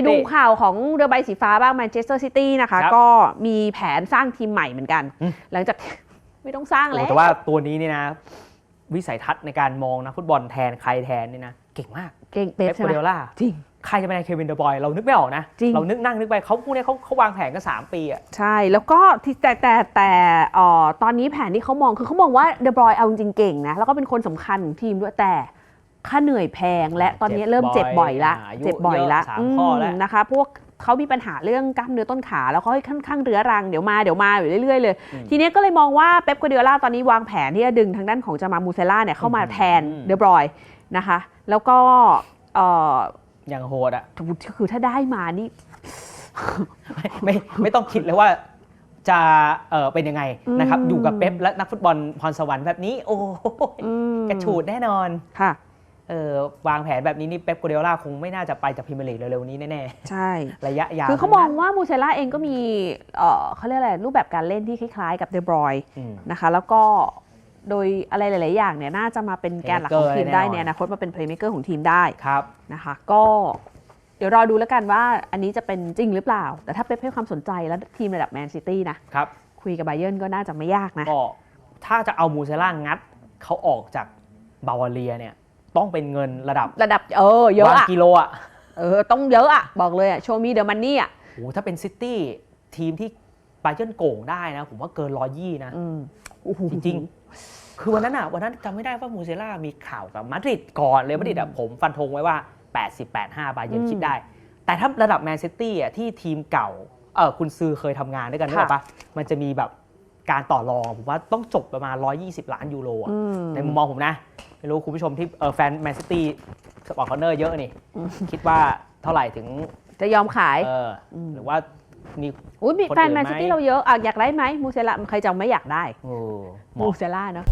ไปดู City ข่าวของเรือใบสีฟ้าบ้างแมนเชสเตอร์ซิตี้นะคะครับก็มีแผนสร้างทีมใหม่เหมือนกันอืมหลังจากไม่ต้องสร้างโอ้แล้วแต่ว่าตัวนี้นี่นะวิสัยทัศน์ในการมองนะฟุตบอลแทนใครแทนนี่นะเก่งมากเก่งเป๊เป๊ปปใช่โกไหมเดล่าจริงใครจะเป็นเควินเดอร์บอยเรานึกไม่ออกนะจริงเรานึกนั่งนึกไปเขาพวกเนี้ยเขาเขาวางแผนกัน 3 ปีอะใช่แล้วก็ที่แต่แต่แต่เอ่อตอนนี้แผนที่เขามองคือเขามองว่าเดบรอยเอาจริงๆเก่งนะ แล้วก็เป็นคนสำคัญของทีมด้วยแต่ ค่าเหนื่อยแพงและตอนนี้เริ่มเจ็บบ่อยละายุเจ็บบ่อยละเสามข้อแล้วมนะคะ พวกเขามีปัญหาเรื่องกล้ามเนื้อต้นขาแล้วเขาค่อนข้างเรื้อรังเดี๋ยวมาเดี๋ยวมาอยู่เรื่อยๆเลยอืมทีนี้ก็เลยมองว่าเป๊ปกัวเดียล่าตอนนี้วางแผนที่จะดึงทางด้านของจามามูเซล่าเนี่ยเข้ามาแทนอืมเดบรอยนะคะ แล้วก็เอ่ออย่างโหดอะคือถ้าได้มานี่ไม่ไม่ต้องคิดเลยว่าจะเออเป็นยังไงนะครับอืมอยู่กับเป๊ปและนักฟุตบอลพรสวรรค์แบบนี้ โอ้โหอืมกระฉูดแน่นอนค่ะ เออวางแผนแบบนี้นี่เป๊ปโกเดล่าคงไม่น่าจะไปจากพรีเมียร์ลีกเร็วๆนี้แน่ใช่ๆระยะยาวคือเขามองว่ามูเซล่าเองก็มีเอ่อเขาเรียกอะไรรูปแบบการเล่นที่คล้ายๆ กับเดบรอยอืมนะคะ แล้วก็โดยอะไรหลาย ๆ อย่างเนี่ยน่าจะมาเป็นแกนหลักของทีมได้ Playmaker ในอนาคตมาเป็นเพลย์เม k เกอร์ของทีมได้ครับนะคะก็เดี๋ยวรอดูแล้วกันว่าอันนี้จะเป็นจริงหรือเปล่า แต่ถ้าเป๊ปให้ความสนใจแล้วทีมระดับแมนซิตี้นะครับคุยกับไบเยิร์นก็น่าจะไม่ยากนะก็ถ้าจะเอามูเซล่างัดเขาออกจากบาวาเรียเนี่ย ต้องเป็นเงินระดับระดับเออเยอะวางอะกิโลอะเออต้องเยอะอะบอกเลยอะโชว์มีเดอะมันนี่อะโอ้โหถ้าเป็นซิตี้ทีมที่บาเยิร์นโก่งได้นะ ผมว่าเกินร้อยยี่นะอืมโอ้โหจริงๆ คือวันนั้นอะวันนั้นจำไม่ได้ว่ามูเซล่ามีข่าวกับมาดริดก่อนเลยมาดริดอะผมฟันธงไว้ว่า80 85บาเยิร์นคิดได้ แต่ถ้าระดับแมนซิตี้อะที่ทีมเก่าเออคุณซือเคยทำงานด้วยกันใช่ปะมันจะมีแบบการต่อรองผมว่าต้องจบประมาณ 120 ล้านยูโรอะอืมในมุมมองผมนะ ไม่รู้คุณผู้ชมที่เออแฟนแมนซิตี้สปอร์ตคอนเนอร์เยอะนี่อืมคิดว่าเท่าไหร่ถึงจะยอมขายเอออมหรือว่ามี อุ้ยมีคนแฟนอื่นแมนไหมซิตี้เราเยอะอะอยากได้ไหมมูเซล่าใครจะไม่อยากได้เออเหมูมาะเซล่าเนาะ